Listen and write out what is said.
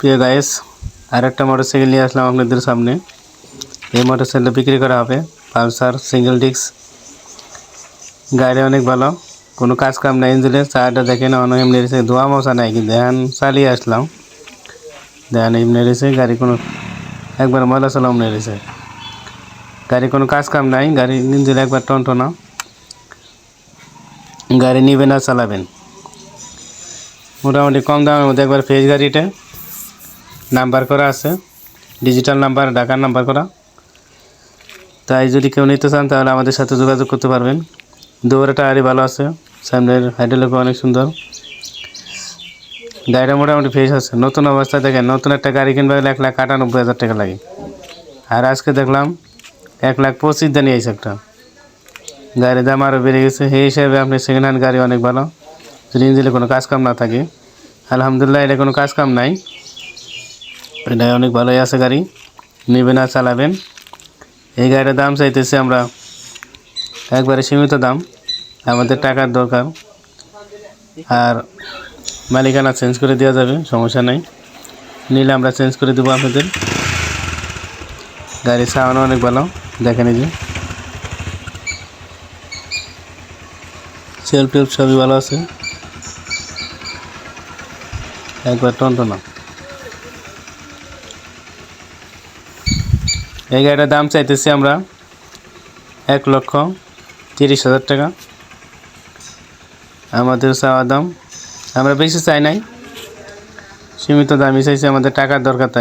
প্রিয় গাইস আর একটা মোটরসাইকেল নিয়ে আসলাম আপনাদের সামনে। এই মোটরসাইকেলটা বিক্রি করা হবে, পালসার সিঙ্গেল ডিস্ক গাড়ি অনেক ভালো, কোনো কাজ কাম নাই ইঞ্জিনের, চারটা দেখেন অনেক এমনি রয়েছে ধোয়া মশা নাই কিন্তু ধ্যান চালিয়ে আসলাম। ধ্যান এমনি রয়েছে গাড়ি কোনো, একবার ময়লা চলা এমনি রয়েছে গাড়ি কোনো কাজ কাম নাই, গাড়ি ইঞ্জিন একবার টনটনা গাড়ি নিবেন আর চালাবেন। মোটামুটি কম দামের মধ্যে একবার ফেস গাড়িটা। নাম্বার করা আছে। ডিজিটাল নাম্বার, ঢাকার নাম্বার করা। তাই যদি কেউ নিতে চান, তাহলে আমাদের সাথে যোগাযোগ করতে পারবেন। দুয়ারে টায়ারই ভালো আছে। সামনের হাইড্রোলিক অনেক সুন্দর। গাড়িটা মোটামুটি ফ্রেশ আছে। নতুন অবস্থায় দেখেন, নতুন একটা গাড়ি কিনবে, এক লাখ আটানব্বই হাজার টাকা লাগে। আর আজকে দেখলাম, এক লাখ পঁচিশ দিয়ে নিয়েছে একটা। গাড়ির দাম আরও বেড়ে গেছে। সেই হিসাবে আপনি সেকেন্ড হ্যান্ড গাড়ি অনেক ভালো। যদি ইঞ্জিনে কোনো কাজ কাম না থাকে, আলহামদুলিল্লাহ এটা কোনো কাজ কাম নাই। এটা অনেক ভালোই আছে গাড়ি। নেবেন আর চালাবেন। এই গাড়িটার দাম চাইতেছি আমরা একবারে সীমিত দাম। আমাদের টাকার দরকার। আর মালিকানা চেঞ্জ করে দেওয়া যাবে, সমস্যা নেই। নিলে আমরা চেঞ্জ করে দেবো আপনাদের। গাড়ি সাউন্ড অনেক ভালো, দেখেন এই যে। সেলফ টেলফ সবই ভালো আছে। একবার টনটনা। এই গাড়িটার দাম চাইতেছি আমরা এক লক্ষ তিরিশ হাজার টাকা। আমাদের চাওয়া দাম, আমরা বেশি চাই নাই। সীমিত দামই চাইছি, আমাদের টাকার দরকার তাই।